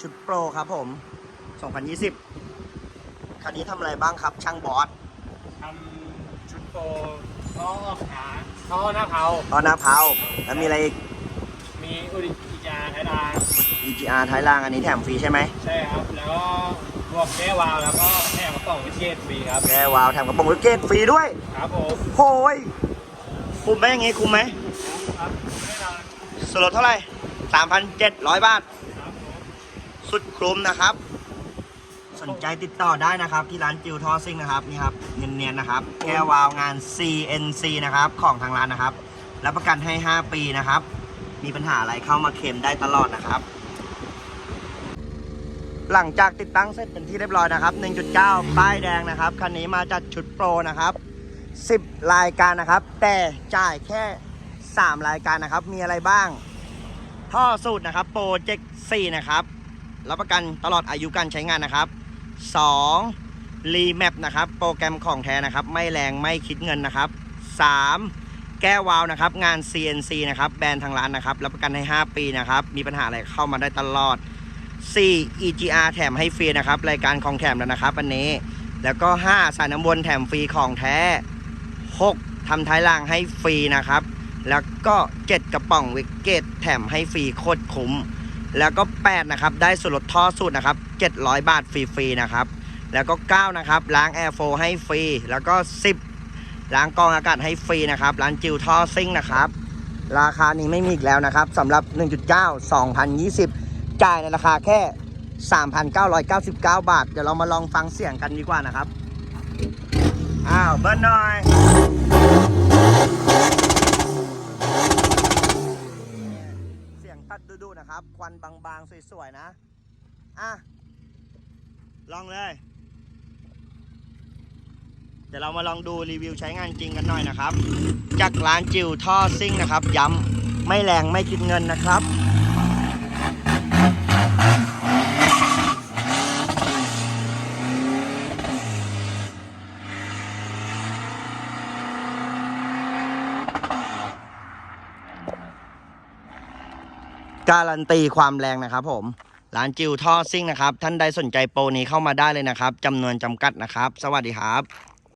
ชุดโปรครับผม 2020 คันนี้ทำอะไรบ้างครับ ช่างบอสทำชุดโปรท่อออกขาท่อหน้าเผาตอนหน้าเผาแล้วมีอะไรอีก มีอุดิกิจาไทยดาง EGR ท้ายล่างอันนี้แถมฟรีใช่ไหมใช่ครับ แล้วก็บวกแก้วาล์วแล้วก็แถมกระป๋องวิเชษฟรีครับ แกวาวแถมกระโปรงวิกเกตฟรีด้วยครับผมโอ้ยคุ้มไหมอย่างงี้คุ้มไหมครับแน่นอนสลดเท่าไหร่ 3,700 บาทครับผม สุดคุ้มนะครับ สนใจติดต่อได้นะครับ ที่ร้านจิวทอซิ่งนะครับนี่ครับเนียนๆนะครับ แก้ววาวงาน CNC นะครับของทางร้านนะครับรับประกันให้ 5 ปีนะครับ มีปัญหาอะไรเข้ามาเคลมได้ตลอดนะครับ หลังจากติดตั้งเสร็จเป็นที่เรียบร้อยนะครับ 1.9 ป้ายแดงนะครับคันนี้มาจัดชุดโปรนะครับ 10 รายการนะครับ แต่จ่ายแค่ 3 รายการนะครับ มีอะไรบ้าง ท่อสูตรนะครับ โปรเจกต์4นะครับ รับประกันตลอดอายุการใช้งานนะครับ 2. รีแมปนะครับโปรแกรมของแท้นะครับ ไม่แรงไม่คิดเงินนะครับ 3. แก้วาล์วนะครับ งาน CNC นะครับแบรนด์ทางร้านนะครับรับประกันให้ 5 ปีนะครับ มีปัญหาอะไรเข้ามาได้ตลอด 4. EGR แถมให้ฟรีนะครับรายการของแถมแล้วนะครับอันนี้แล้วก็ 5 สายน้ำวนแถมฟรีของแท้ 6. ทำท้ายรางให้ฟรีนะครับ แล้วก็ 7 กระป๋องวิกเกตแถมให้ฟรีโคตรคุ้ม แล้วก็ 8 นะครับ ได้ส่วนลดท่อสูตรนะครับ 700 บาทฟรีๆนะครับ แล้วก็ 9 นะครับ ล้างแอร์โฟให้ฟรี แล้วก็ 10 ล้างกรองอากาศให้ฟรีนะครับ ร้านจิวท่อซิ่งนะครับ ราคานี้ไม่มีอีกแล้วนะครับสำหรับ 1.9 2020 จ่ายในราคาแค่ 3,999 บาท เดี๋ยวเรามาลองฟังเสียงกันดีกว่านะครับ อ้าว เบิ้ลหน่อย ตัดดูๆนะครับ ควันบางๆ สวยๆ นะ อะ ลองเลย เดี๋ยวเรามาลองดูรีวิวใช้งานจริงกันหน่อยนะครับ จากร้านจิวท่อซิ่งนะครับ ย้ำไม่แรงไม่คิดเงินนะครับ การันตีความแรงนะครับผมร้านจิวท่อซิ่งนะครับ ท่านใดสนใจโปรนี้เข้ามาได้เลยนะครับจำนวนจำกัดนะครับ สวัสดีครับ